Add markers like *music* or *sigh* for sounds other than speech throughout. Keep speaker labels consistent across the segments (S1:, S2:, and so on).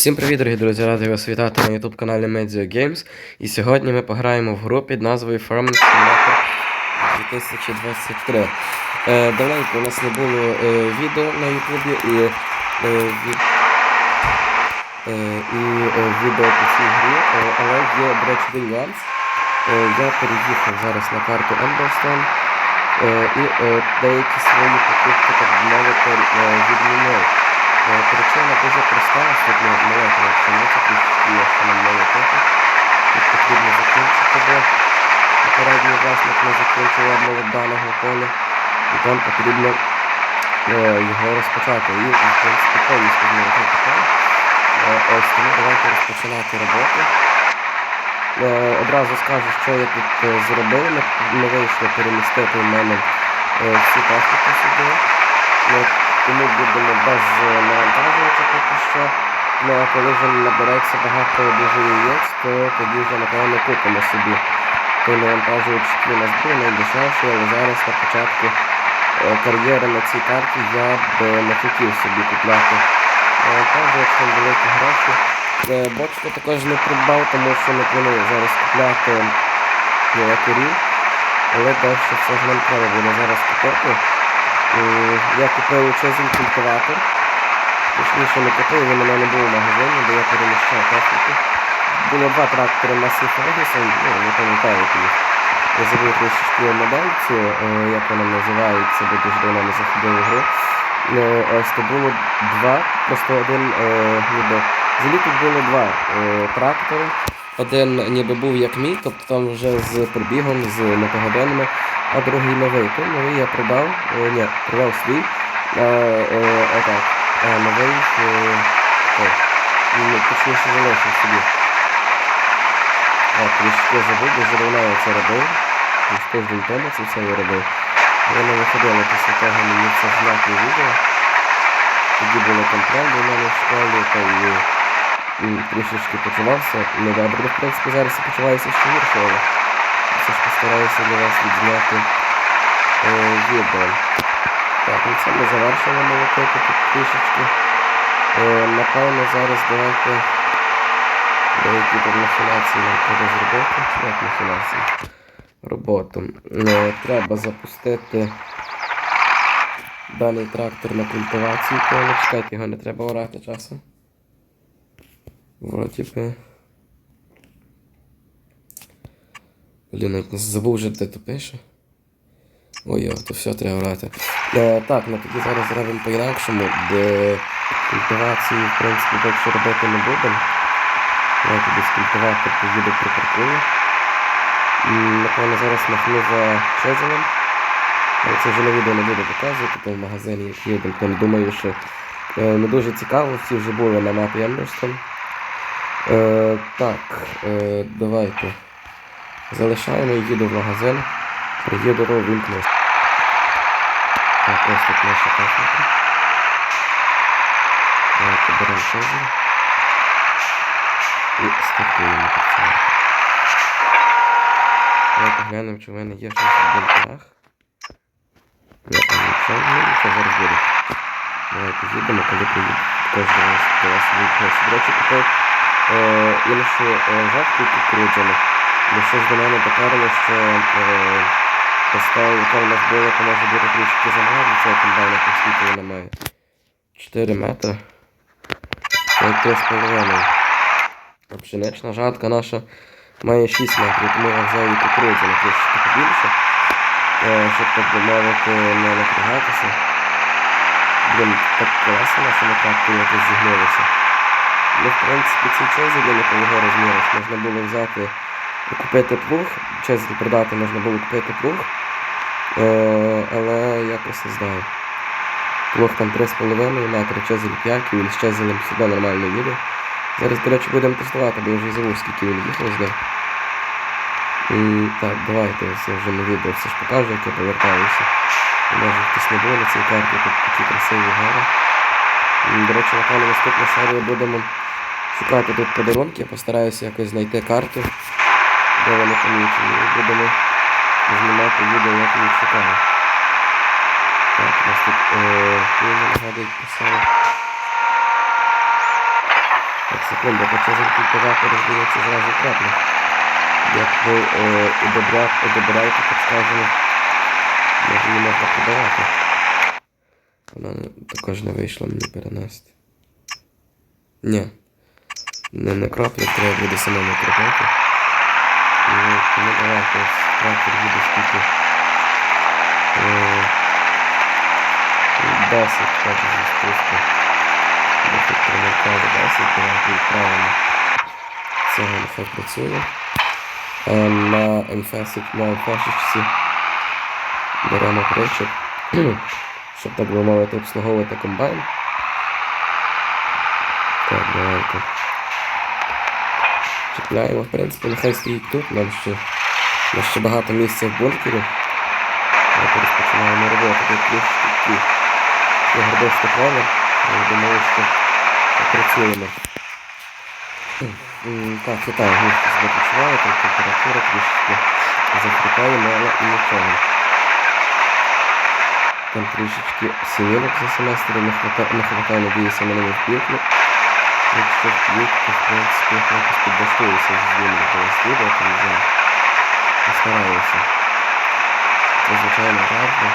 S1: Всім привіт, дорогі друзі! Радий вас вітати на YouTube каналі Media Games. І сьогодні ми пограємо в гру під назвою Farming Simulator 2023. Е, давненько у нас не було е, відео на YouTube і, е, від, е, і е, відео по цій грі, е, але є, до речі, нюанс. Е, я переїхав зараз на карту Emberstone е, і е, деякі свої покупки, так мовити, е, відмінив. Е, Причина дуже проста, ми молотимо пшеницю, трішки є, що нам молотити. Тут потрібно закінчити, бо попередній власник не закінчив обмолот даного поля. І там потрібно е, його розпочати. І, в принципі, повністю змінити поле. Ось тому давайте розпочинати роботу. Е, Одразу скажу, що я тут зробив. Не, вийшло перемістити в мене всі техніки сюди. Е, Тому будемо без е, навантажувача поки що. Ну а коли вже набереться багато дуже яєць, то тоді вже напевно купимо собі. Той навантажувач, який у нас був найдешевший, але зараз на початку е, кар'єри на цій карті я б е, не хотів собі купляти навантажувач, там великі гроші. Е, Бочку також не придбав, тому що не планую зараз купляти е, корів, але дещо все ж нам треба буде зараз купити. Е, Я купив чезний культиватор. Точніше не купив, він у мене був в магазині, де я переміщав техніку. Було два трактори Massey Ferguson, ну, ви пам'ятаєте їх. Я забув трішки модельцю, е, як вона називається, бо дуже давно не заходив у гру. Ну, ось то було два, просто один е, ніби. Взагалі тут було два трактори. Один ніби був як мій, тобто там вже з пробігом, з мотогодинами, а другий новий. Той новий я продав, е, ні, продав свій. А, е, отак. А новий е, той. Ну, точніше залишив собі. Так, трішки забув, давно я це робив. Десь тиждень тому це все я робив. Воно виходило після того мені це знати відео. Тоді було контроль у мене в школі, та і м, трішечки почувався недобре. Ну, В принципі, зараз я почуваюся ще гірше, але ж постараюся для вас відзняти е, відео. Так, ну це ми завершили молотити тут трішечки. Е, напевно, зараз давайте деякі тут махінації нам треба зробити. Як махінації? Роботу. Е, треба запустити даний трактор на культивацію. Чекайте, його не треба орати часом. Вроді би. Блін, навіть не забув вже де то пише. Ой, то все треба орати. Е, так, ну тоді зараз зробимо по-інакшому, де культивації, в принципі, поки що робити не будемо. Тоді з культиватор поїду припаркую. Напевно, зараз махну за чезелем. Але це вже на відео не буду показувати, то в магазині як їду. Там думаю, що е, не дуже цікаво, всі вже були на мапі Емберстон. Е, так, е, давайте. Залишаємо і їду в магазин. Приїду до вімкну. Так, ось тут наша техніка. Давайте беремо чезель. І стартуємо працювати. Давайте глянемо, чи в мене є щось в бункерах. Я там нічого, ну нічого зараз буде. Давайте їдемо, коли приїду. Також до вас до вас вимкнувся. До речі, купив е, іншу е, жатку. Бо щось до мене допарило, що поставив, яка у нас була, то може бути трішки цього комбайна, там скільки вона має. 4 метри. Навіть 3,5. А пшенична жатка наша має 6 метрів, тому я взяв її кукурудзяну трішки побільше. Е, щоб так би мовити не напрягатися. Блін, так колеса наші на тракторі якось зігнулися. Ну, в принципі, цей не по його розмірах. Можна було взяти і купити плуг, чезель продати можна було купити плуг. Е, але якось не знаю. Плуг там 3,5 метри, чезель 5, і він з чезелем сюди нормально їде. Зараз, до речі, будемо тестувати, бо я вже забув, скільки він їхав з ним. Так, давайте я вже на відео все ж покажу, як я повертаюся. Може хтось не був на цій карті, тут такі красиві гори. До речі, напевно, наступну серію будемо шукати тут подарунки. Я постараюся якось знайти карту, де вони помічені. І будемо знімати відео, як їх шукаю. Так, у нас тут е, Києві нагадують писали. Так, Секунду, то це культиватор, здається, зразу краплю. Як ви е, удобря- так скажемо, може її можна продавати. Вона також не вийшла мені перенести. Ні. Не на краплю, треба буде самому кропати. Ну, тому давайте трактор буде скільки. Е, 10 так зі спуску. Дефект промикає 10, давайте відправимо. Це нехай працює. На МФС, на МФшечці беремо причіп, щоб так би мовити обслуговувати комбайн. Так, давайте. Чіпляємо, в принципі, нехай стоїть тут, нам ще, нам ще багато місця в бункері. Давайте розпочинаємо роботу. Тут таке горбисте поле. Я думаю, що попрацюємо. М, Так, вітаю, густо себе почуваю, тут температура трішки закріпаємо, але і нічого. Там трішечки сімінок за семестр не хватає, надіюся, мене не впікне. То в принципі якось підлаштуюся з змінами до сліду, то не знаю. Постараюся. Це звичайно гарно.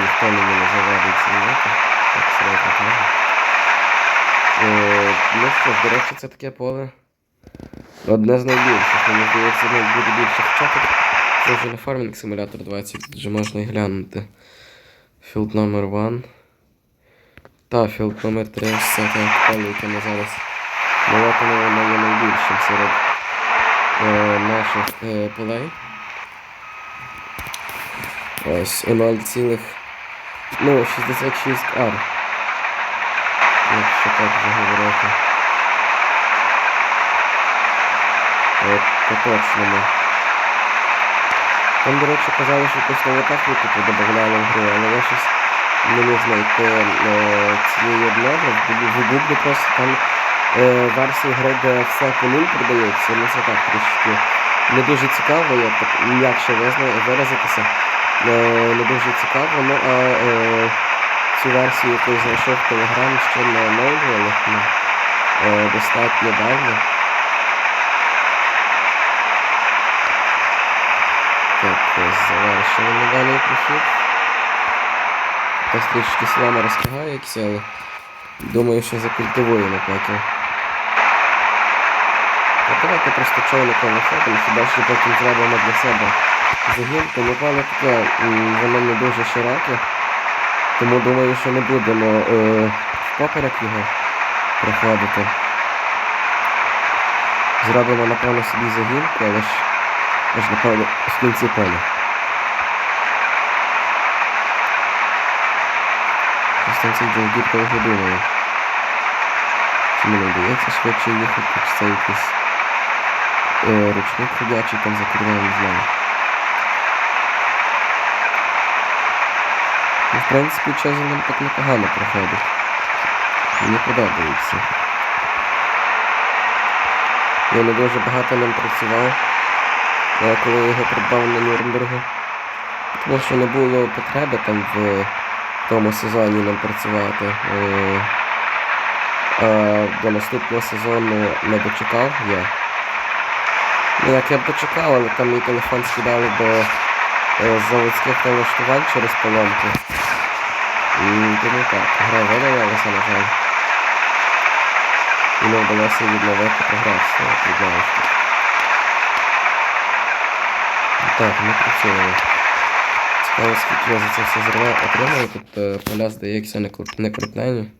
S1: Ніхто мені не завадить знімати, так серйозно кажу. Е, ну що ж, до речі, це таке поле. Одне з найбільших, мені здається, буде більше. Тут це вже не фармінг симулятор 20, тут вже можна і глянути. Філд номер 1. Та, філд номер 3, ось це те поле, ми зараз молотимо, воно є найбільшим серед е, наших е, полей. Ось у 0, ну, 66 ар. Якщо так вже говорити. Е, По точному. Там, до речі, казали, що якусь нову техніку додавали в гру, але я щось не міг знайти е, цієї обнови. В Google просто там е, версії гри, де все по нуль продається, ну це так трішки не дуже цікаво, як так м'якше виразитися. Е, не дуже цікаво, ну а цю версію, яку я знайшов в Telegram, ще не оновлювали ну, достатньо давно. Так, завершили даний прохід. Хтось трішки слама розтягається, але думаю, що закультивуємо поки. Так, давайте просто човником виходимо, що далі потім зробимо для себе загінку. Ну, плане таке, воно не дуже широке, тому думаю, що не будемо е, впоперек його проходити. Зробимо, напевно, собі загінку, але ж аж напевно в кінці поля. Щось там цей джолдір. Чи мені вдається швидше їхати, чи це якийсь е, ручник ходячий там за кермом, не знаю. Ну, в принципі, Чезелем так непогано проходить. Мені подобається. Я не дуже багато ним працював, коли я його придбав на Нюрнбергу. Тому що не було потреби там в тому сезоні ним працювати. Е, А до наступного сезону не дочекав я. Ну як я б дочекав, але там мій телефон скидали до е, заводських налаштувань через поломку. М, Тому так, гра видалялася, на жаль. І не вдалося відновити прогрес від. Так, ми працюємо. Цікаво, скільки я за це все зерно отримую. Тут е, поля, здається, не, крупнені.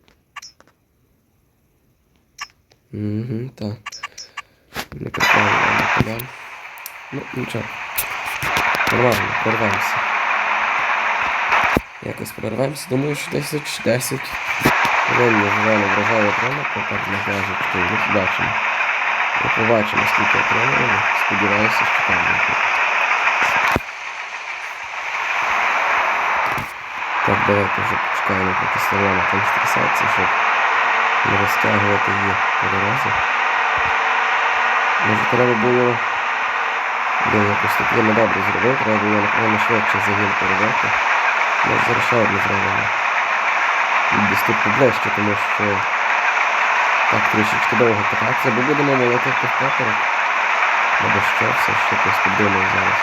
S1: Угу, так. Не крупнені, не поля. Ну, нічого. Нормально, прорвемося. Якось прорвемося. Думаю, що десь за 10. Повинні зелено врожаю отримати, так ну, побачимо. Ми побачимо, скільки отримаємо. Сподіваюся, що там буде. Давайте вже почекаємо, поки столона там стрясається, щоб не розтягувати її по дорозі. Може треба було... Блін, якось так я недобре зробив, треба було, напевно, швидше загінку робити. Може зараз ще одну зробимо. Десь тут поближче, тому що Так, трішечки довго кататися, бо будемо молоти поперек. Або що, все ще якось подумаю зараз.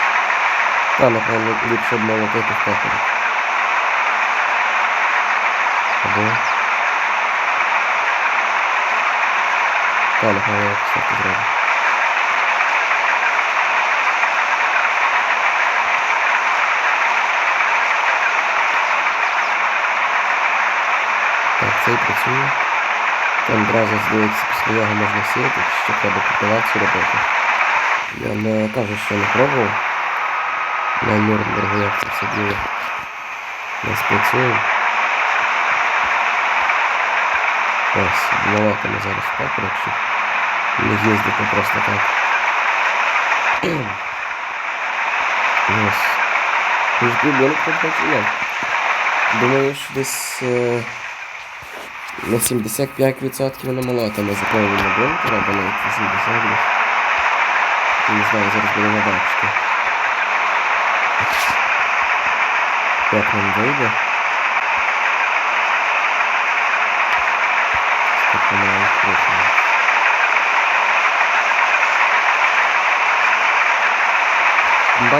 S1: Та, напевно, ліпше б молотити поперек. Або... Та, напевно, якось так і. Так, цей працює. Там одразу здається, після можна сіяти, ще треба культивацію робити. Я не кажу, що не пробував. На Нюрнбергу як це все діло. Не спрацює. Ось, молотимо зараз поперек, щоб не їздити просто так. Ось. Ми ж. Думаю, що десь е, на 75% намолотимо заповнення бункера, або навіть 80 десь. Не знаю, зараз будемо бачити. Як нам вийде.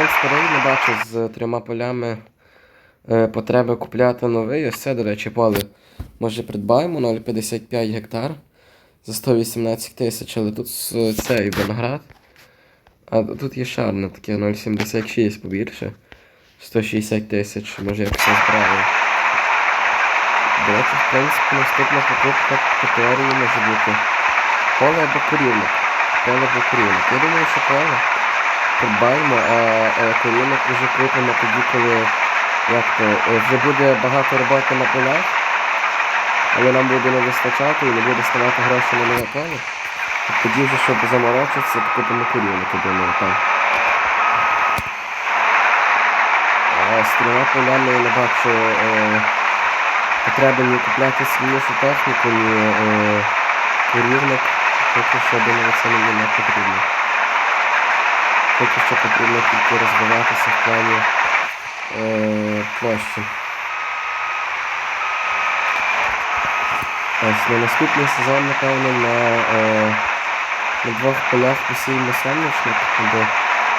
S1: Комбайн старий не бачу з трьома полями е, потреби купляти новий. Ось це, до речі, поле. Може придбаємо 0,55 гектар за 118 тисяч, але тут цей виноград. А тут є шарне таке 0,76 побільше. 160 тисяч, може якось збираю. До речі, в принципі, наступна покупка категорії може бути поле або корівник. Поле або корівник. Я думаю, що поле придбаємо, а е, корівник вже купимо тоді, коли як то, е, вже буде багато роботи на полях, але нам буде не вистачати і не буде ставати гроші на нове поле. Тоді вже, щоб заморочитися, купимо корівник, я думаю, так. З трьома полями я не бачу е, потреби ні купляти сильнішу техніку, ні е, корівник. Поки що думаю, це мені не потрібно. Поки що потрібно тільки розвиватися в плані е, площі. Ось на наступний сезон, напевно, на, е, на двох полях посіємо соняшник, бо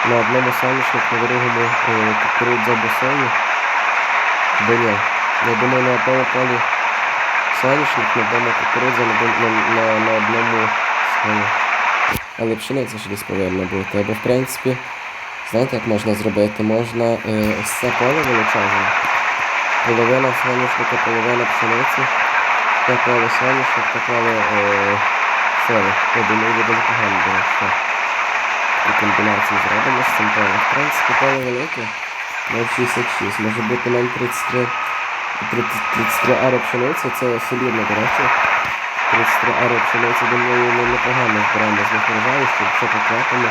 S1: на одному соняшник, на другому е, кукурудза або сою. Бо ні. Я думаю, на одному полі соняшник, на одному кукурудза, на, на, на, на одному соня. Але пшениця ж десь повинна бути. Або в принципі, знаєте, як можна зробити? Можна е, це поле величезне. Половина соняшника, половина пшениці. Те поле соняшник, те поле е. Я думаю, буде непогано, до так. Таку комбінацію зробимо з цим полем. В принципі, поле велике. 0,66, може бути 0,33 30 33 ари пшениці, це солідно, до речі. 33 ари пшениці, думаю, ми непогано збираємо з них врожаю, що якщо покропимо.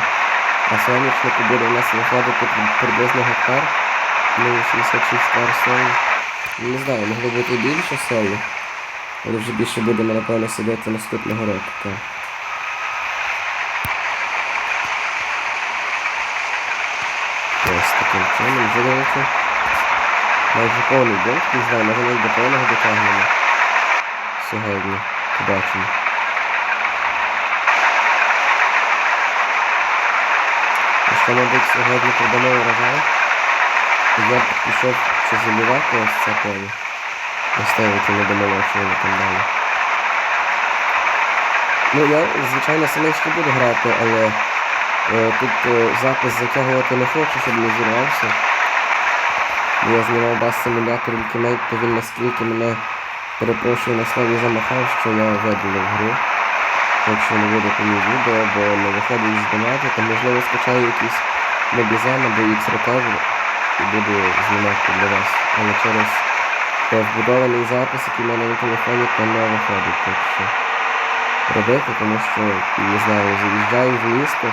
S1: А соняшнику буде у нас виходити при- приблизно гектар. Ну, 66 ар. Ну, Не знаю, могло бути більше сої. Але вже більше будемо, напевно, сидіти наступного року. Так. Ось таким чином, речі, майже повний день, не знаю, може навіть до повного дотягнемо. Сьогодні. Побачимо. Якщо, мабуть, сьогодні продамо урожай, я б пішов чи залівати ось це поле. Оставити не домолочувати там далі. Ну, я, звичайно, самички буду грати, але е, тут е, запис затягувати не хочу, щоб не зірвався. Я знімав бас симулятор Ultimate, то він наскільки мене перепрошую на слові замахав, що я видалив гру. Якщо не буде мій відео, бо не виходить з донати, то можливо скачаю якийсь мобізен або X-Recover і буду знімати для вас. Але через вбудований запис, який в мене на телефоні, то не виходить так що робити, тому що, не знаю, заїжджаю в місто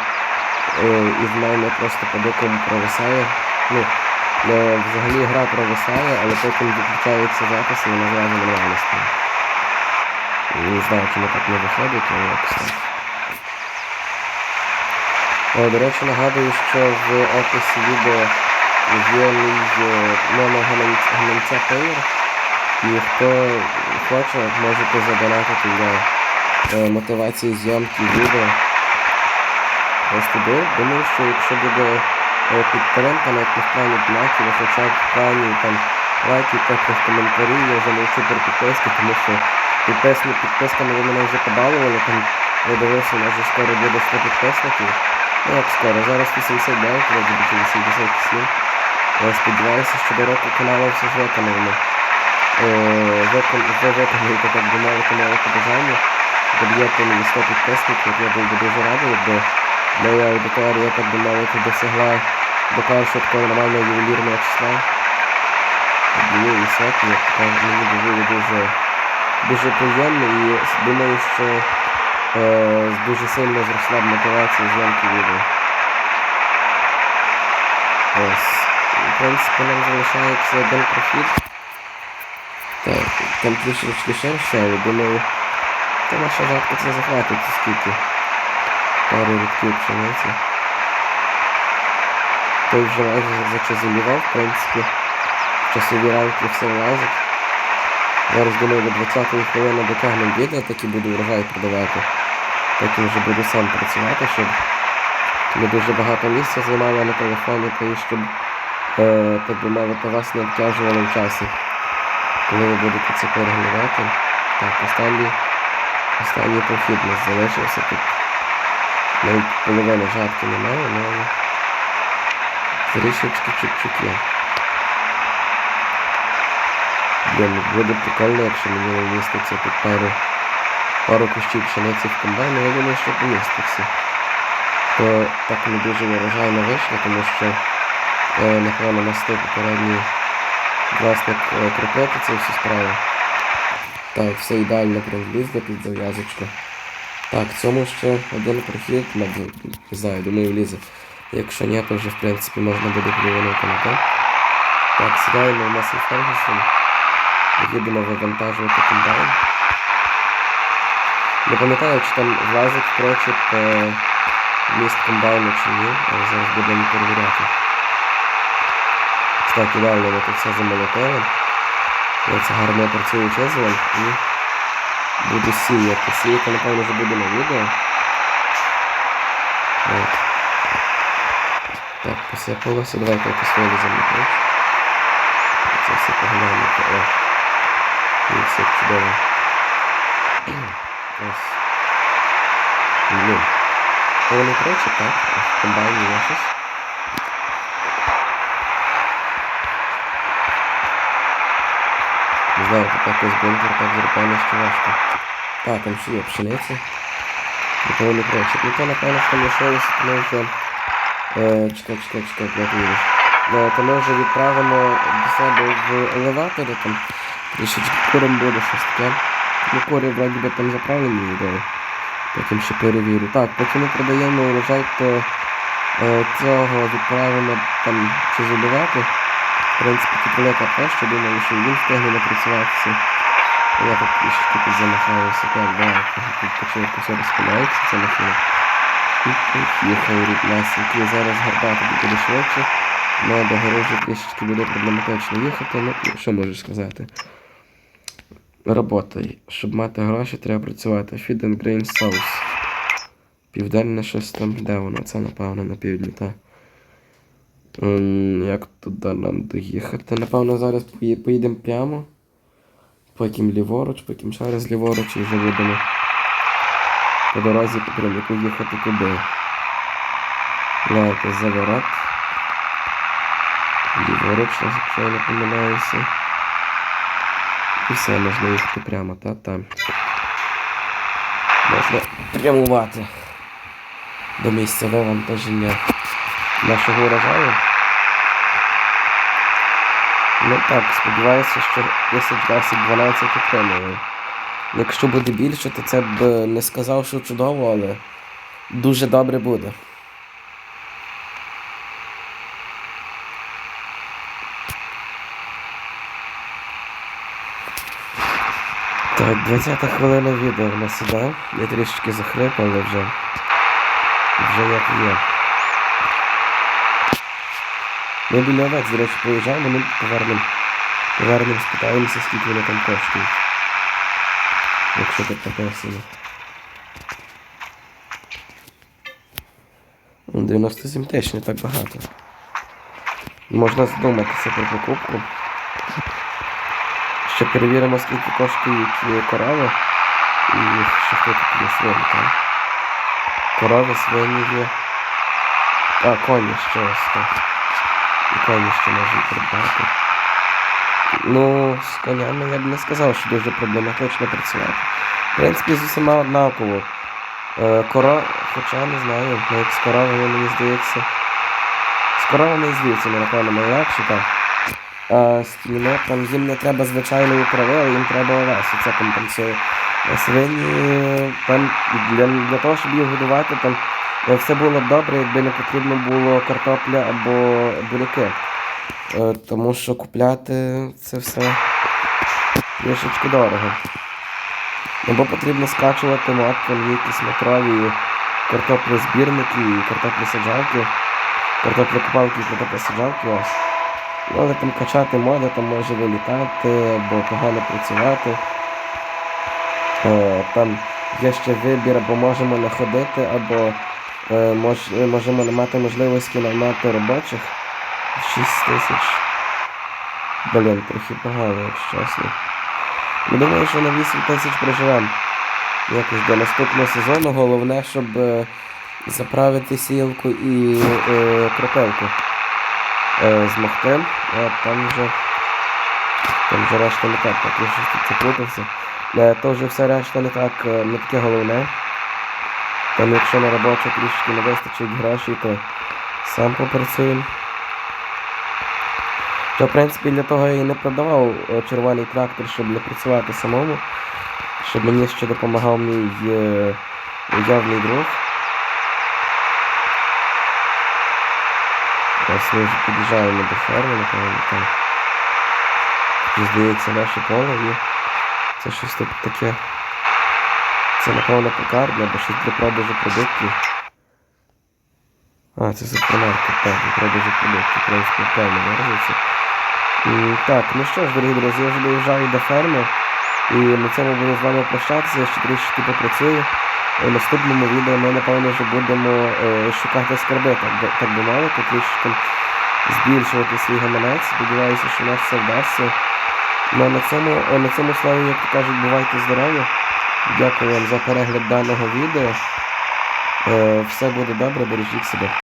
S1: е, і в мене просто по дикому провисає. Ну, взагалі гра провисає, але потім виключається запис і вона зразу. Не знаю, чому так не виходить, але якось. О, до речі, нагадую, що в описі відео є мій е, номер гаманця І хто хоче, можете задонатити для е, мотивації зйомки відео. Ось туди. Думаю, що якщо буде підтримка навіть не в плані донатів, а хоча в плані там лайків, теплих коментарів, я вже мовчу про підписки, тому що підписні підписками ви мене вже побалували, там я дивився, у нас вже скоро буде 100 підписників. Ну як скоро, зараз 89, вроді чи 87. Я сподіваюся, що до року каналу все ж виконано. Е, ви виконуєте, так би мовити, моє побажання. Доб'єте мені 100 підписників, я був би дуже радий, якби моя аудиторія, так би мовити, досягла до такого нормального ювелірного числа. Однієї сотні, така мені було дуже, дуже приємно і думаю, що е, дуже сильно зросла б мотивація зйомки відео. Ось. В принципі, нам залишається один прохід. Так, там трішечки ширше, але думаю, та наша жатка це захватить скільки. Пару рядків пшениці. Той вже майже зачезулював, в принципі. В часові рамки все влазить. Зараз думаю, до 20-ї хвилини дотягнемо відео, так і буду врожай продавати. Потім вже буду сам працювати, щоб не дуже багато місця займало на телефоні, та і щоб, е, так би мовити, вас не обтяжували в часі. Коли ви будете це переглядати. Так, останній, останній прохід нас залишився тут. Навіть половини жатки немає, але трішечки чуть-чуть є. Блін, буде прикольно, якщо мені вміститься тут пару, пару кущів пшениці в комбайн, я думаю, що поміститься. То так не дуже вирожайно вийшло, тому що, е, напевно, настиг попередній власник е, кріпити ці всі справи. Так, все ідеально прям влізло під зав'язочку. Так, цьому ще один прохід, мабуть, не знаю, думаю, влізе. Якщо ні, то вже в принципі можна буде плюванути на те. Так, сідаємо в Массey Фергюсон. Їдемо вивантажувати комбайн. Не пам'ятаю, чи там влазить прочіп е, міст комбайну чи ні, але зараз будемо перевіряти. Так, ідеально ми тут все замолотили. Це гарно працюю чезвом і буду сіяти. Сіяти, напевно, вже буде на відео. От. Так, посипалося. Давайте якось виліземо тут. Це все поглянути. О. І все чудово. *clears throat* Ось. Блін. Повний прочі, так? В комбайні є щось. Не тут якось бункер так зробили, що важко. Так, там ще є пшениця. Ніколи не прочить. Ну то напевно, що лишилося, то ми вже... Е, чекай, чекай, чекай, де ти. Е, то ми вже відправимо до себе в елеваторі, там трішечки куром буде щось таке. Ну, кури вроді би там заправлені ідеї. Потім ще перевірю. Так, поки ми продаємо урожай, то е, цього відправимо там чи забивати. В принципі, тут велика площа, думаю, що він встигне напрацюватися. Я тут трішки замахаюся. Так, давай, тут почерку все розпинається, ця машина. І поїхав рік насінки. Зараз гарбати буде швидше. Ну, до трішечки буде проблематично їхати. Ну, що можеш сказати? Работай. Щоб мати гроші, треба працювати. Feed and Grain South. Південне щось там, де воно? Це напевно на півдні, так. М, Як туди нам доїхати? Напевно, зараз поїдемо прямо. Потім ліворуч, потім ще раз ліворуч і вже будемо по дорозі прямику їхати туди. Давайте заворот. Ліворуч, якщо я не помиляюся. І все, можна їхати прямо, та там. Можна прямувати до місця вивантаження нашого урожаю. Ну так, сподіваюся, що 10-10-12 отримали. Якщо буде більше, то це б не сказав, що чудово, але дуже добре буде. Так, 20 хвилина відео в нас. Я трішечки захрип, але вже, вже як є. Ми біля вас, до речі, проїжджаємо, ми повернемо повернемо, спитаємося, скільки вони там коштують. Якщо так попросимо. 97 ну, теж не так багато. Можна задуматися про покупку. Ще перевіримо, скільки коштують е, корови і що тут є свині, так? Корови, свині є. А, коні ще ось так. Коні ще можна придбати. Ну, з конями я б не сказав, що дуже проблематично працювати. В принципі, з усіма однаково. Е, коро... Хоча не знаю, як з коровами, мені здається. З коровами здається, напевно найлегше так. А з кіньми там їм не треба звичайної трави, а їм треба овес, і це компенсує. Свині там для, для того, щоб їх годувати, там все було б добре, якби не потрібно було картопля або буряки. Е, Тому що купляти це все трішечки дорого. Або потрібно скачувати є якісь метрові картоплезбірники і картоплесаджалки. Картоплекопалки і картоплесаджалки ось. Ну, але там качати моди, там може вилітати або погано працювати. Е, там є ще вибір, або можемо не ходити, або мож, можемо не мати можливості наймати робочих. 6 тисяч. Блін, трохи погано, якщо чесно. Я думаю, що на 8 тисяч проживемо. Якось до наступного сезону. Головне, щоб е, заправити сілку і е, кропелку е, змогти. А там вже. Там вже решта не так, так я щось тут заплутався. Е, то вже все решта не так, е, не таке головне. Там якщо на робочу трішки не вистачить грошей, то сам попрацюємо. То, в принципі, для того я і не продавав е, червоний трактор, щоб не працювати самому, щоб мені ще допомагав мій е, уявний друг. Ось ми вже під'їжджаємо до ферми, напевно, там. Здається, наше поле і це щось тут таке. Це, напевно, пекарня або щось для продажу продуктів. А, це супермаркет, так, для продажу продуктів, в принципі, певно виразиться. Так, ну що ж, дорогі друзі, я вже доїжджаю до ферми. І на цьому буду з вами прощатися, я ще трішки попрацюю. У наступному відео ми, напевно, вже будемо е, шукати скарби, так, так би мовити, трішки збільшувати свій гаманець. Сподіваюся, що у нас все вдасться. Ну а на цьому, е, на цьому слові, як то кажуть, бувайте здорові. Дякую вам за перегляд даного відео. Е, все буде добре, бережіть себе.